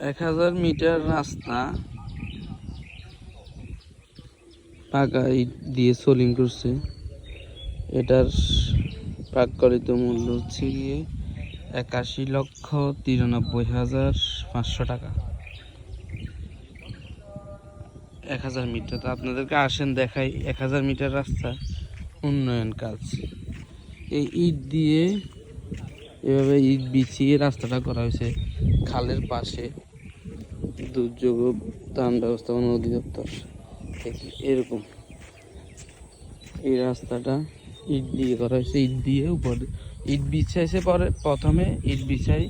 এক হাজার মিটার রাস্তা পাকা ইট দিয়ে সোলিং করছে। এটার প্রাকলিত মূল্য হচ্ছে গিয়ে একাশি লক্ষ তিরানব্বই হাজার পাঁচশো টাকা। এক হাজার মিটার, তো আপনাদেরকে আসেন দেখাই, এক হাজার মিটার রাস্তা উন্নয়ন কাজ। এই ইট দিয়ে এভাবে ইট বিছিয়ে রাস্তাটা করা হয়েছে। খালের পাশে দুর্যোগ ত্রাণ ব্যবস্থাপনা অধিদপ্তর এরকম। এই রাস্তাটা ইট দিয়ে করা হয়েছে। ইট দিয়ে উপর ইট বিছাইছে পরে, প্রথমে ইট বিছাই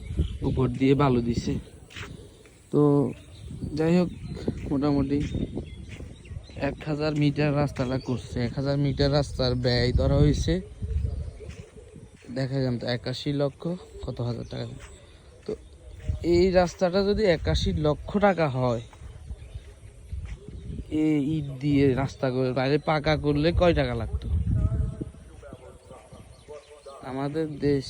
উপর দিয়ে বালু দিছে। তো যাই হোক, মোটামুটি এক হাজার মিটার রাস্তাটা করছে। এক হাজার মিটার রাস্তার ব্যয় ধরা হয়েছে। দেখা যান তো একাশি লক্ষ কত হাজার টাকা। এই রাস্তাটা যদি একাশি লক্ষ টাকা হয় এই ইট দিয়ে রাস্তা করে বাইরে পাকা করলে কয় টাকা লাগতো? আমাদের দেশ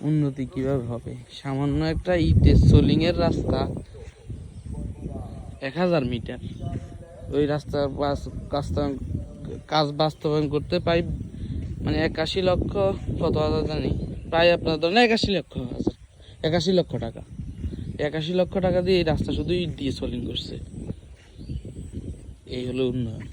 উন্নতি কীভাবে হবে? সামান্য একটা ইটের সোলিং এর রাস্তা এক হাজার মিটার। ওই রাস্তার বাস কাস্তা- কাজ বাস্তবায়ন করতে পাই মানে একাশি লক্ষ কত হাজার জানি, প্রায় আপনার ধরেন একাশি লক্ষ হাজার। একাশি লক্ষ টাকা। একাশি লক্ষ টাকা দিয়ে এই রাস্তা শুধু ইট দিয়ে সলিং করছে। এই হলো উন্নয়ন।